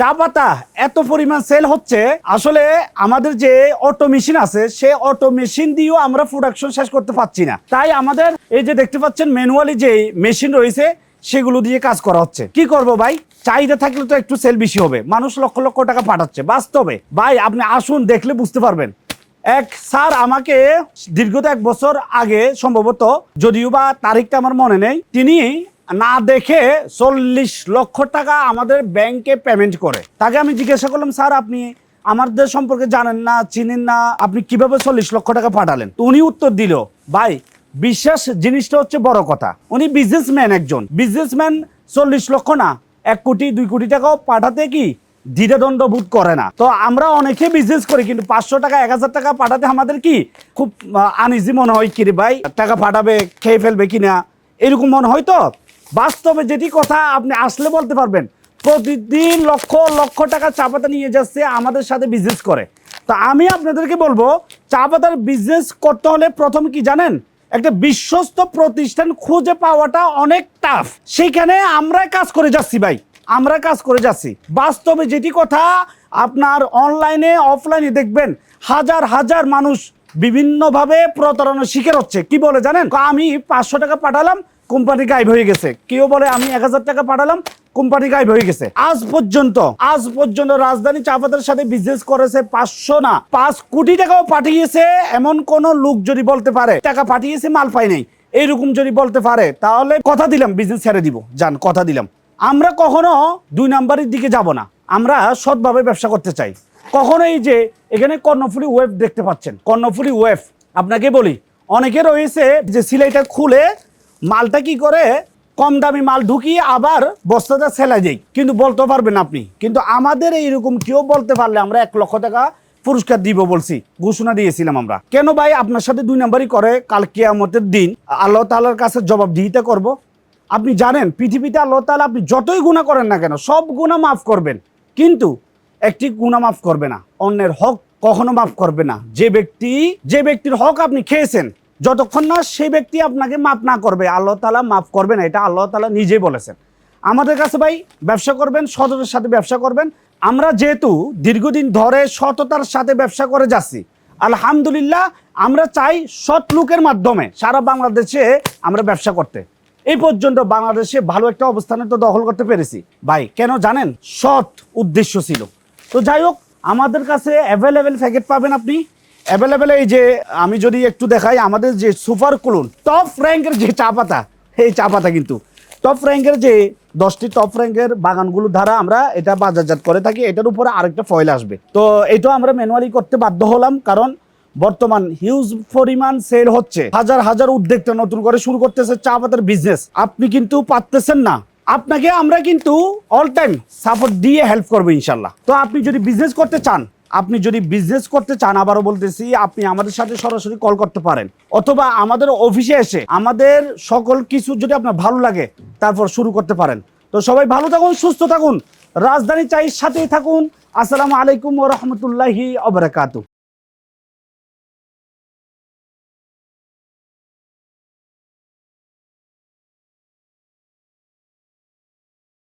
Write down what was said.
চা পাতা এত পরিমাণ সেল হচ্ছে। আসলে আমাদের যে অটো মেশিন আছে, সে অটো মেশিন দিয়েও আমরা প্রোডাকশন শেষ করতে পারছি না। তাই আমাদের এই যে দেখতে পাচ্ছেন ম্যানুয়ালি যে মেশিন রয়েছে, সেগুলো দিয়ে কাজ করা হচ্ছে। কি করব ভাই? চাহিদা থাকলে তো একটু সেল বেশি হবে। মানুষ লক্ষ লক্ষ টাকা পাঠাচ্ছে। বাস্তবে। ভাই, আপনি আসুন, দেখলে বুঝতে পারবেন। এক স্যার আমাকে দীর্ঘত এক বছর আগে, সম্ভবত, যদিও বা তারিখটা আমার মনে নেই, তিনি না দেখে চল্লিশ লক্ষ টাকা আমাদের ব্যাংকে পেমেন্ট করে। তাকে আমি জিজ্ঞাসা করলাম, স্যার, আপনি আমাদের সম্পর্কে জানেন না, চিনেন না, আপনি কীভাবে চল্লিশ লক্ষ টাকা পাঠালেন? তো উনি উত্তর দিল, ভাই, বিশ্বাস, জিনিসটা হচ্ছে বড় কথা। উনি বিজনেসম্যান একজন। বিজনেসম্যান চল্লিশ লক্ষ না, এক কোটি, দুই কোটি টাকাও পাঠাতে কি দ্বিধাদ্বন্দ্ব বোধ করে না? তো আমরা অনেকে বিজনেস করি, কিন্তু পাঁচশো টাকা, এক হাজার টাকা পাঠাতে আমাদের কি খুব আনইজি মনে হয় কি রে ভাই, টাকা পাঠাবে, খেয়ে ফেলবে কিনা? এরকম মনে হয় তো? বাস্তবে যেটি কথা আপনি আসলে বলতে পারবেন, প্রতিদিন লক্ষ লক্ষ টাকা চা পাতা নিয়ে যাচ্ছে, আমাদের সাথে বিজনেস করে। তা আমি আপনাদেরকে বলব, চা পাতার বিজনেস করতে হলে প্রথম কি জানেন? একটা বিশ্বস্ত প্রতিষ্ঠান খুঁজে পাওয়াটা অনেক টাফ সেখানে আমরা কাজ করে যাচ্ছি ভাই আমরা কাজ করে যাচ্ছি। বাস্তবে যেটি কথা, আপনার অনলাইনে অফলাইনে দেখবেন, হাজার হাজার মানুষ বিভিন্নভাবে প্রতারণার শিকার হচ্ছে। কি বলে জানেন? আমি পাঁচশো টাকা পাঠালাম, কোম্পানি গায়েব হয়ে গেছে। কেউ বলে, আমি এক হাজার টাকা পাঠালাম, কোম্পানি গায়েব হয়ে গেছে। আজ পর্যন্ত আজ পর্যন্ত রাজধানী চা পাতার সাথে বিজনেস করেছে পাঁচশো না, পাঁচ কোটি টাকাও পাঠিয়েছে এমন কোন লোক যদি বলতে পারে, টাকা পাঠিয়েছে, মাল পাই নাই। এইরকম যদি বলতে পারে, তাহলে কথা দিলাম বিজনেস ছেড়ে দিব। যান, কথা দিলাম। আমরা কখনো দুই নাম্বারের দিকে যাব না। আমরা সৎভাবে ব্যবসা করতে চাই। কখনো এই যে এখানে কর্ণফুলি ওয়েব দেখতে পাচ্ছেন, কর্ণফুলি ওয়েব আপনাকে বলি, অনেকে রয়েছে যে সিলাইটা খুলে মালটা কি করে, কম দামি মাল ঢুকিয়ে আবার বস্তাটা সেলাই দেয়। কিন্তু বলতে পারবেন আপনি, কিন্তু আমাদের এইরকম কেউ বলতে পারলে আমরা এক লক্ষ টাকা পুরস্কার দিব বলছি, ঘোষণা দিয়েছিলাম আমরা। কেন ভাই আপনার সাথে দুই নাম্বারই করে, কাল কেয়ামতের দিন আল্লাহ তাআলার কাছে জবাবদিহিতা করব? আপনি জানেন, পৃথিবীতে আল্লাহ তাআলা আপনি যতই গুণা করেন না কেন, সব গুণা মাফ করবেন। কিন্তু একটি গুণা মাফ করবে না, অন্যের হক কখনো মাফ করবে না। যে ব্যক্তি, যে ব্যক্তির হক আপনি খেয়েছেন, যতক্ষণ না সেই ব্যক্তি আপনাকে মাফ না করবে, আল্লাহ তালা মাফ করবে না, এটা আল্লাহ তালা নিজেই বলেছেন। আমাদের কাছে ভাই, ব্যবসা করবেন, সততার সাথে ব্যবসা করবেন। আমরা যেহেতু দীর্ঘদিন ধরে সততার সাথে ব্যবসা করে যাচ্ছি, আলহামদুলিল্লাহ আমরা চাই সৎ লোকের মাধ্যমে সারা বাংলাদেশে আমরা ব্যবসা করতে। এই পর্যন্ত বাংলাদেশে ভালো একটা অবস্থানে তো দখল করতে পেরেছি। ভাই, কেন জানেন? সৎ উদ্দেশ্য ছিল। তো যাই হোক, আমাদের কাছে অ্যাভেলেবেল প্যাকেট পাবেন আপনি। অ্যাভেলেবেল এই যে আমি যদি একটু দেখাই, আমাদের যে সুপার কুলুন টপ র্যাঙ্কের যে চা পাতা এই চা পাতা কিন্তু টপ র্যাঙ্কের যে দশটি টপ র্যাঙ্কের বাগানগুলো দ্বারা আমরা এটা বাজারজাত করে থাকি, এটার উপরে আরেকটা ফয়েল আসবে। তো এটা আমরা ম্যানুয়ালি করতে বাধ্য হলাম, কারণ বর্তমান হিউজ পরিমাণ সেল হচ্ছে। হাজার হাজার উদ্যোক্তা নতুন করে শুরু করতেছে চা পাতার বিজনেস আপনি কিন্তু পারতেছেন না। আপনাকে আমরা কিন্তু অল টাইম সাপোর্ট দিয়ে হেল্প করব ইনশাল্লাহ। তো আপনি যদি বিজনেস করতে চান, আপনি যদি বিজনেস করতে চান, আবারও বলতেছি, আপনি আমাদের সাথে সরাসরি কল করতে পারেন। অথবা আমাদের অফিসে এসে আমাদের সকল কিছু যদি আপনার ভালো লাগে, তারপর শুরু করতে পারেন। তো সবাই ভালো থাকুন, সুস্থ থাকুন। রাজধানী চাই সাথেই থাকুন। আসসালামু আলাইকুম ও রহমতুল্লাহি অবরাকাতু